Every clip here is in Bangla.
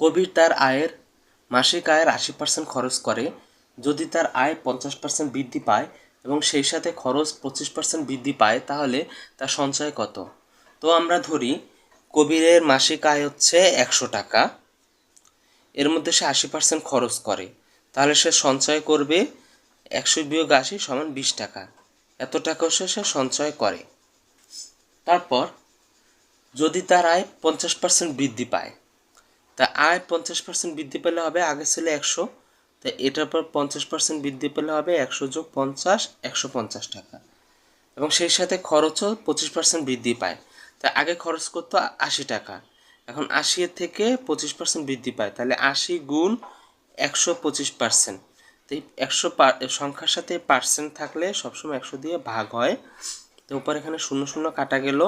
কবির তার আয়ের মাসিক আয়ের আশি পার্সেন্ট খরচ করে। যদি তার আয় পঞ্চাশ পার্সেন্ট বৃদ্ধি পায় এবং সেই সাথে খরচ পঁচিশ পার্সেন্ট বৃদ্ধি পায়, তাহলে তার সঞ্চয় কত? তো আমরা ধরি, কবিরের মাসিক আয় হচ্ছে একশো টাকা। এর মধ্যে সে আশি পার্সেন্ট খরচ করে। তাহলে সে সঞ্চয় করবে একশো বিয়োগ আশি সমান বিশ টাকা। এত টাকাও সে সে সঞ্চয় করে। তারপর, যদি তার আয় পঞ্চাশ পার্সেন্ট বৃদ্ধি পায় তা আয় পঞ্চাশ পার্সেন্ট বৃদ্ধি পেলে হবে আগে ছিল একশো। তা এটার পর পঞ্চাশ পার্সেন্ট বৃদ্ধি পেলে হবে একশো যোগ পঞ্চাশ, একশো পঞ্চাশ টাকা। এবং সেই সাথে খরচও পঁচিশ পার্সেন্ট বৃদ্ধি পায়। তা আগে খরচ করতো আশি টাকা। এখন আশি থেকে পঁচিশ পার্সেন্ট বৃদ্ধি পায়। তাহলে আশি গুণ একশো পঁচিশ পার্সেন্ট তো এই একশো সংখ্যার সাথে পার্সেন্ট থাকলে সবসময় একশো দিয়ে ভাগ হয়। তো উপর এখানে শূন্য শূন্য কাটা গেল।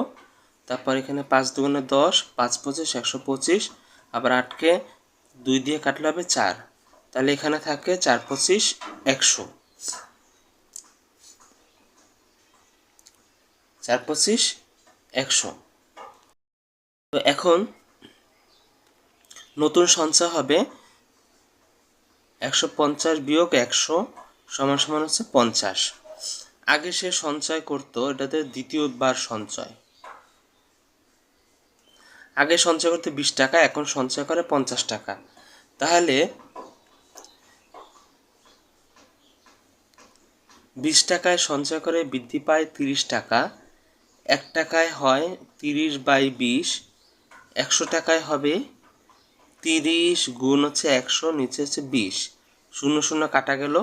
তারপর এখানে পাঁচ দুগুণে দশ, পাঁচ পঁচিশ, একশো পঁচিশ। আবার আটকে দুই দিয়ে কাটলে হবে চার। তাহলে এখানে থাকে চার পঁচিশ, একশো। চার পঁচিশ, একশো। তো এখন নতুন সঞ্চয় হবে একশো পঞ্চাশ বিয়োগ একশো সমান সমান হচ্ছে পঞ্চাশ। আগে সে সঞ্চয় করতো, এটাতে দ্বিতীয়বার সঞ্চয়। আগে সঞ্চয় করতে বিশ টাকা, এখন সঞ্চয় করে পঞ্চাশ টাকা। তাহলে বিশ টাকায় সঞ্চয় করে বৃদ্ধি পায় তিরিশ টাকা। এক টাকায় হয় তিরিশ বাই বিশ, একশো টাকায় হবে তিরিশ গুণ হচ্ছে একশো, নিচে হচ্ছে বিশ। শূন্য শূন্য কাটা গেল।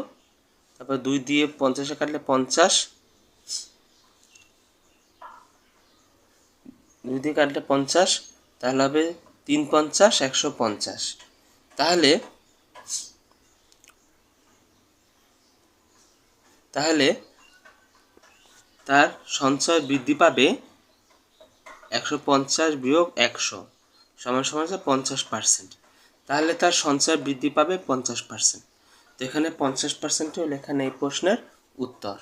তারপর দুই দিয়ে পঞ্চাশে কাটলে পঞ্চাশ। দুই দিয়ে কাটলে পঞ্চাশ। তাহলে হবে তিন পঞ্চাশ, একশো পঞ্চাশ। তাহলে তাহলে তার সঞ্চয় বৃদ্ধি পাবে একশো পঞ্চাশ বিয়োগ একশো সমান সমান পঞ্চাশ পার্সেন্ট তাহলে তার সঞ্চয় বৃদ্ধি পাবে পঞ্চাশ পার্সেন্ট তো এখানে পঞ্চাশ পার্সেন্টও লেখা নেই প্রশ্নের উত্তর।